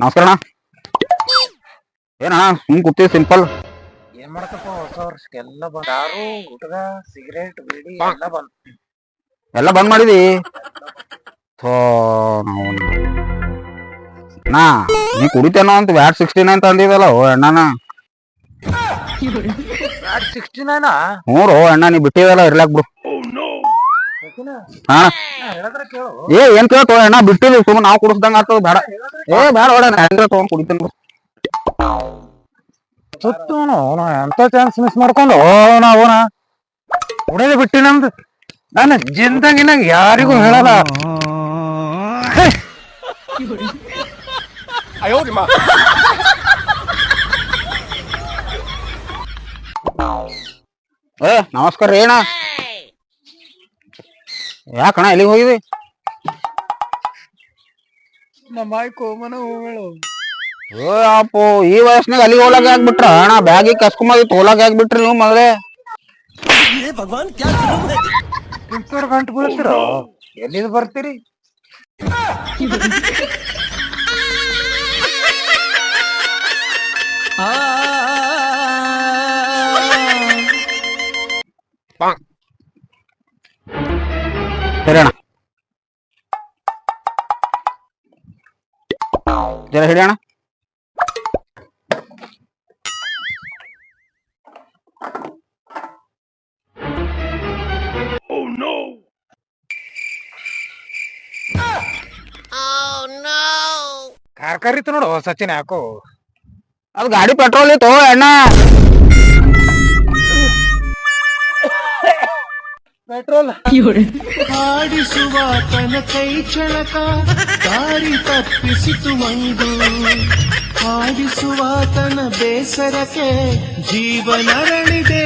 ನಮಸ್ಕಾರ ಅಣ್ಣ. ಏನಣ್ಣ ಸುಮ್ ಕೂತೀವಿ ಸಿಂಪಲ್ ಏನ್ ಮಾಡಕಪ್ಪ ಹೊಸ ವರ್ಷಕ್ಕೆಲ್ಲ ಬಂದ್ ದಾರು ಗುಟ್ಗ ಸಿಗರೇಟ್ ಬೀಡಿ ಎಲ್ಲ ಬಂದ್ ಎಲ್ಲ ಬಂದ್ ಮಾಡಿದಿ? ಥೋ ನಾವು ನಾ ನೀ ಕುಡಿತೇನೋ ಅಂತ ವ್ಯಾಟ್ ಸಿಕ್ಸ್ಟಿ ನೈನ್ ತಂದಿದಲ್ಲ ಓ ಅಣ್ಣನ. ಸಿಕ್ಸ್ಟಿ ನೈನಾ ಹ್ಞೂ ರೋ ಅಣ್ಣ ನೀ ಬಿಟ್ಟಿದಲ್ಲ ಇರ್ಲಾಕ್ ಬಿಡು. ಹಾ? ಕೇಳು. ಏ ಏನ್ ಕೇಳ್ತೋ ಅಣ್ಣ ಬಿಟ್ಟಿದ್ವಿ ಸುಮ್ಮನೆ ನಾವು ಕುಡಿಸ್ದಂಗ ಆಗ್ತದ ಬೇಡ. ಏ ಬೇಡ ಬೇಡ ನಾ ಹೆಂಗ್ರ ತಗೊಂಡ್ ಕುಡಿತೇನೆ ಎಂತ ಚಾನ್ಸ್ ಮಿಸ್ ಮಾಡ್ಕೊಂಡು? ಓನ ಓನ ಕುಡಿದು ಬಿಟ್ಟಿ ನಮ್ದು ನಾನು ಜಿಂದಗಿನಾಗ ಯಾರಿಗೂ ಹೇಳಲ್ಲ. ಏ ನಮಸ್ಕಾರ ರೀ ಅಣ್ಣ. ಯಾಕಣ್ಣ ಎಲ್ಲಿಗೆ ಹೋಗಿದಿ ನಮ್ಮ ಕೋಮನ ಹೋಗಳು ಓ ಅಪ್ಪೋ ಈ ವಯಸ್ಸಿನಾಗ ಅಲ್ಲಿಗೆ ಹೋಲಾಗ ಯಾಕೆ ಬಿಟ್ರ ಅಣ್ಣ ಬ್ಯಾಗಿ ಕಸ್ಕೊಂಬದಿ ತೋಲಾಗ ಯಾಕೆ ಬಿಟ್ರಿ ನೀವು ಮೊದಲೇ ಇಂತವ್ರ ಗಂಟು ಬೀಳ್ತಿರೋ ಎಲ್ಲಿದ್ ಬರ್ತೀರಿ ಸರಿ ಅಣ್ಣ ಜರ ಹಿಡಿ ಅಣ್ಣ ಕಾರ್ ಕರಿತು ನೋಡು ಸಚಿನ್ ಯಾಕೋ ಅದು ಗಾಡಿ ಪೆಟ್ರೋಲ್ ಇತ್ತು ಅಣ್ಣ ಪೆಟ್ರೋಲ್. ಆಡಿಸುವಾತನ ಕೈ ಚಳಕ ದಾರಿ ತಪ್ಪಿಸಿತು ಒಂದು ಆಡಿಸುವಾತನ ಬೇಸರಕ್ಕೆ ಜೀವನರಳಿದೆ